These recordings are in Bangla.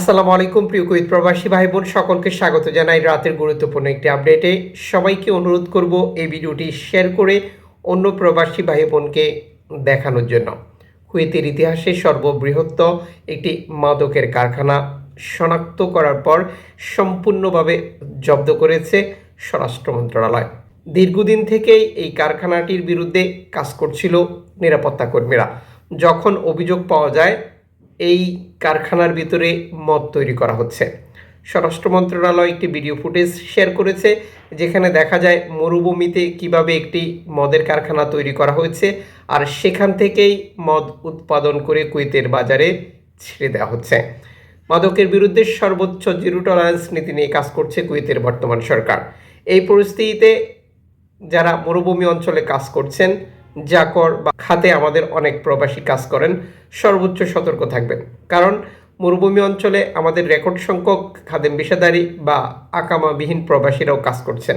আসসালামু আলাইকুম, প্রিয় কুইত প্রবাসী ভাই বোন সকলকে স্বাগত জানাই রাতের গুরুত্বপূর্ণ একটি আপডেটে। সবাইকে অনুরোধ করব এই ভিডিওটি শেয়ার করে অন্য প্রবাসী ভাই বোনকে দেখানোর জন্য। কুয়েতের ইতিহাসে সর্ববৃহৎ একটি মাদকের কারখানা শনাক্ত করার পর সম্পূর্ণভাবে জব্দ করেছে স্বরাষ্ট্র মন্ত্রণালয়। দীর্ঘদিন থেকেই এই কারখানাটির বিরুদ্ধে কাজ করছিল নিরাপত্তা কর্মীরা যখন অভিযোগ পাওয়া যায় এই কারখানার ভিতরে মদ তৈরি করা হচ্ছে। স্বরাষ্ট্র মন্ত্রণালয় একটি ভিডিও ফুটেজ শেয়ার করেছে, যেখানে দেখা যায় মরুভূমিতে কীভাবে একটি মদের কারখানা তৈরি করা হয়েছে আর সেখান থেকেই মদ উৎপাদন করে কুয়েতের বাজারে ছেড়ে দেওয়া হচ্ছে। মাদকের বিরুদ্ধে সর্বোচ্চ জিরো টলারেন্স নীতি নিয়ে কাজ করছে কুয়েতের বর্তমান সরকার। এই পরিস্থিতিতে যারা মরুভূমি অঞ্চলে কাজ করছেন জাকর বা খাতে আমাদের অনেক প্রবাসী কাজ করেন, সর্বোচ্চ সতর্ক থাকবেন। কারণ মরুভূমি অঞ্চলে আমাদের রেকর্ড সংখ্যক খাদেম বিষাদারি বা আকামাবিহীন প্রবাসীরাও কাজ করছেন।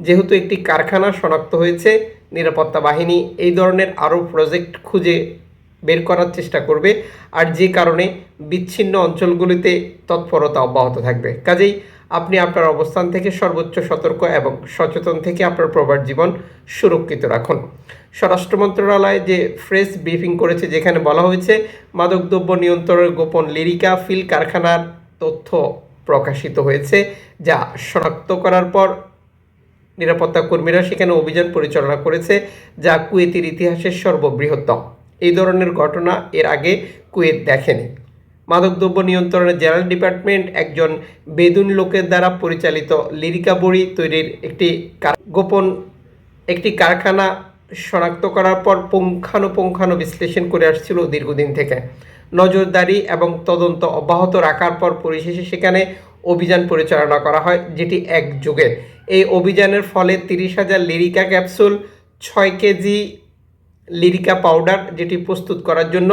যেহেতু একটি কারখানা শনাক্ত হয়েছে, নিরাপত্তা বাহিনী এই ধরনের আরও প্রজেক্ট খুঁজে বের করার চেষ্টা করবে, আর যে কারণে বিচ্ছিন্ন অঞ্চলগুলিতে তৎপরতা অব্যাহত থাকবে। কাজেই আপনি আপনার অবস্থান থেকে সর্বোচ্চ সতর্ক এবং সচেতন থেকে আপনার প্রবার জীবন সুরক্ষিত রাখুন। স্বরাষ্ট্র মন্ত্রণালয় যে ফ্রেশ ব্রিফিং করেছে যেখানে বলা হয়েছে, মাদকদ্রব্য নিয়ন্ত্রণের গোপন লিরিকা ফিল কারখানার তথ্য প্রকাশিত হয়েছে, যা শনাক্ত করার পর নিরাপত্তা কর্মীরা সেখানে অভিযান পরিচালনা করেছে, যা কুয়েতের ইতিহাসের সর্ববৃহত্তম। এই ধরনের ঘটনা এর আগে কুয়েত দেখেনি। মাদকদ্রব্য নিয়ন্ত্রণের জেনারেল ডিপার্টমেন্ট একজন বেদুন লোকের দ্বারা পরিচালিত লিরিকা বড়ি তৈরির একটি গোপন একটি কারখানা শনাক্ত করার পর পুঙ্খানুপুঙ্খানু বিশ্লেষণ করে আসছিল দীর্ঘদিন থেকে। নজরদারি এবং তদন্ত অব্যাহত রাখার পর পরিশেষে সেখানে অভিযান পরিচালনা করা হয়, যেটি এক যুগে। এই অভিযানের ফলে তিরিশ হাজার লিরিকা ক্যাপসুল, ছয় কেজি লিরিকা পাউডার, যেটি প্রস্তুত করার জন্য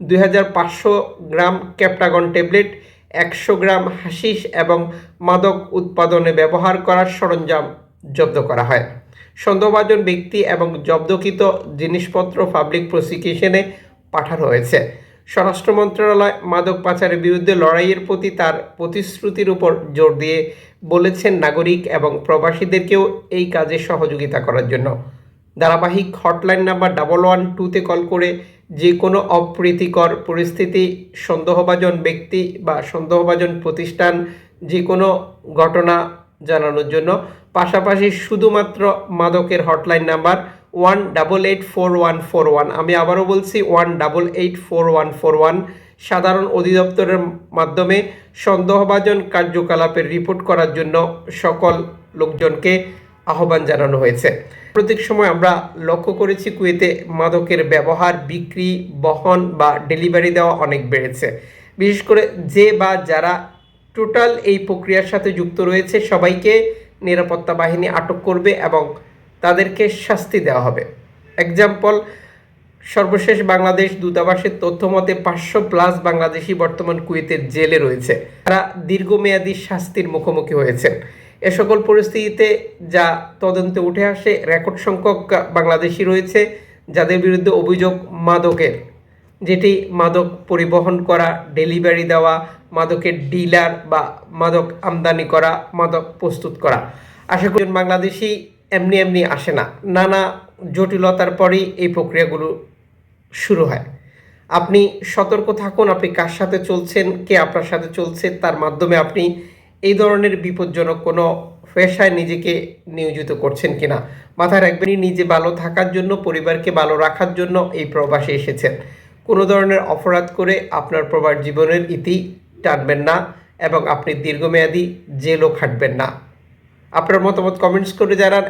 দুই হাজার পাঁচশো গ্রাম ক্যাপটাগন ট্যাবলেট, একশো গ্রাম হাসিস এবং মাদক উৎপাদনে ব্যবহার করার সরঞ্জাম জব্দ করা হয়। সন্দেহভাজন ব্যক্তি এবং জব্দকৃত জিনিসপত্র পাবলিক প্রসিকিউশনে পাঠানো হয়েছে। স্বরাষ্ট্র মন্ত্রণালয় মাদক পাচারের বিরুদ্ধে লড়াইয়ের প্রতি তার প্রতিশ্রুতির উপর জোর দিয়ে বলেছেন নাগরিক এবং প্রবাসীদেরকেও এই কাজে সহযোগিতা করার জন্য। ধারাবাহিক হটলাইন নাম্বার ডাবল ওয়ান টুতে কল করে যে কোনো অপ্রীতিকর পরিস্থিতি, সন্দেহভাজন ব্যক্তি বা সন্দেহভাজন প্রতিষ্ঠান যে কোনো ঘটনা জানানোর জন্য। পাশাপাশি শুধুমাত্র মাদকের hotline number one double eight four one four one. আমি আবারও বলছি one double eight four one four one. সাধারণ অধিদপ্তরের মাধ্যমে সন্দেহভাজন কার্যকলাপের রিপোর্ট করার জন্য সকল লোকজনকে আহ্বান জানানো হয়েছে। প্রত্যেক সময় আমরা লক্ষ্য করেছি কুয়েতে মাদকের ব্যবহার, বিক্রি, বহন বা ডেলিভারি দেওয়া অনেক বেড়েছে। বিশেষ করে যে বা যারা টোটাল এই প্রক্রিয়ার সাথে যুক্ত রয়েছে, সবাইকে নিরাপত্তা বাহিনী আটক করবে এবং তাদেরকে শাস্তি দেওয়া হবে। এক্সাম্পল সর্বশেষ বাংলাদেশ দূতাবাসের তথ্য মতে পাঁচশো প্লাস বাংলাদেশি বর্তমান কুয়েতের জেলে রয়েছে। তারা দীর্ঘমেয়াদী শাস্তির মুখোমুখি হয়েছেন। এ সকল পরিস্থিতিতে যা তদন্তে উঠে আসে, রেকর্ড সংখ্যক বাংলাদেশি রয়েছে যাদের বিরুদ্ধে অভিযোগ মাদকের। যেটি মাদক পরিবহন করা, ডেলিভারি দেওয়া, মাদকের ডিলার বা মাদক আমদানি করা, মাদক প্রস্তুত করা। আশা করি বাংলাদেশি এমনি এমনি আসে না। নানা জটিলতার পরেই এই প্রক্রিয়াগুলো শুরু হয়। আপনি সতর্ক থাকুন, আপনি কার সাথে চলছেন, কে আপনার সাথে চলছে, তার মাধ্যমে আপনি এই ধরনের বিপজ্জনক কোনো পেশায় নিজেকে নিয়োজিত করছেন কিনা? মাথায় রাখবেনই নিজে ভালো থাকার জন্য, পরিবারকে ভালো রাখার জন্য এই প্রবাসে এসেছেন। কোনো ধরনের অপরাধ করে আপনার প্রবাস জীবনের ইতি টানবেন না এবং আপনি দীর্ঘমেয়াদী জেলও খাটবেন না। আপনার মতামত কমেন্টস করে জানান